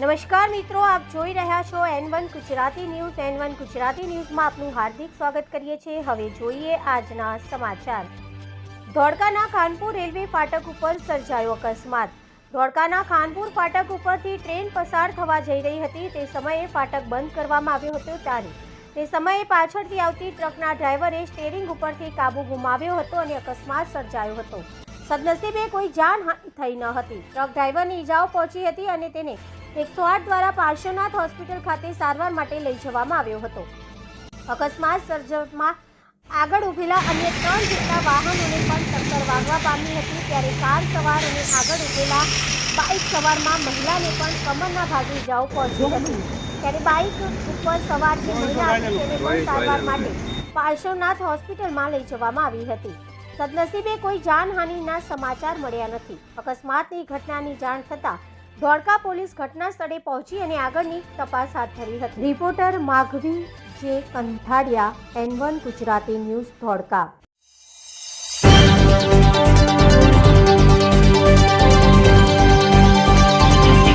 નમસ્કાર મિત્રો, આપ જોઈ રહ્યા છો N one Gujarati news. N one Gujarati ન્યૂઝમાં આપનું હાર્દિક સ્વાગત કરીએ છીએ. હવે જોઈએ આજના સમાચાર. ધોળકાના ખાનપુર રેલવે ફાટક ઉપર સર્જાયો અકસ્માત. ધોળકાના ખાનપુર ફાટક ઉપરથી ટ્રેન પસાર થવા જઈ રહી હતી. તે સમયે ફાટક બંધ કરવામાં આવ્યો હતો ત્યારે. તે સમયે પાછળથી આવતી ટ્રકના ડ્રાઈવરે સ્ટેરિંગ ઉપરથી કાબુ ગુમાવ્યો હતો અને અકસ્માત સર્જાયો હતો. સદનસીબે કોઈ જાનહાનિ થઈ ન હતી. ટ્રક ડ્રાઈવરને ઈજાઓ પહોંચી હતી અને તેને એકસો આઠ દ્વારા પાર્શ્વનાથ હોસ્પિટલ ખાતે સારવાર માટે લઈ જવામાં આવ્યો હતો. અકસ્માત સર્જનમાં આગળ ઊભેલા અન્ય ત્રણ જેટલા વાહનોને પણ ટક્કર વાગવા પામી હતી ત્યારે કાર સવાર અને આગળ ઊભેલા બાઇક સવારમાં મહિલાને પણ કમરના ભાગે ઈજાઓ પહોંચી હતી. ત્યારે બાઇક ઉપર સવાર જે મહિલા હતી તેને પણ સારવાર માટે પાર્શ્વનાથ હોસ્પિટલમાં લઈ જવામાં આવી હતી. સદનસીબે કોઈ જાનહાનિના સમાચાર મળ્યા નથી. અકસ્માતની ઘટનાની જાણ થતાં ધોળકા પોલીસ ઘટના સ્થળે પહોંચી અને આગળની તપાસ હાથ ધરી હતી. Reporter Madhavi J Kanthadiya N one Gujarati news, Dholka.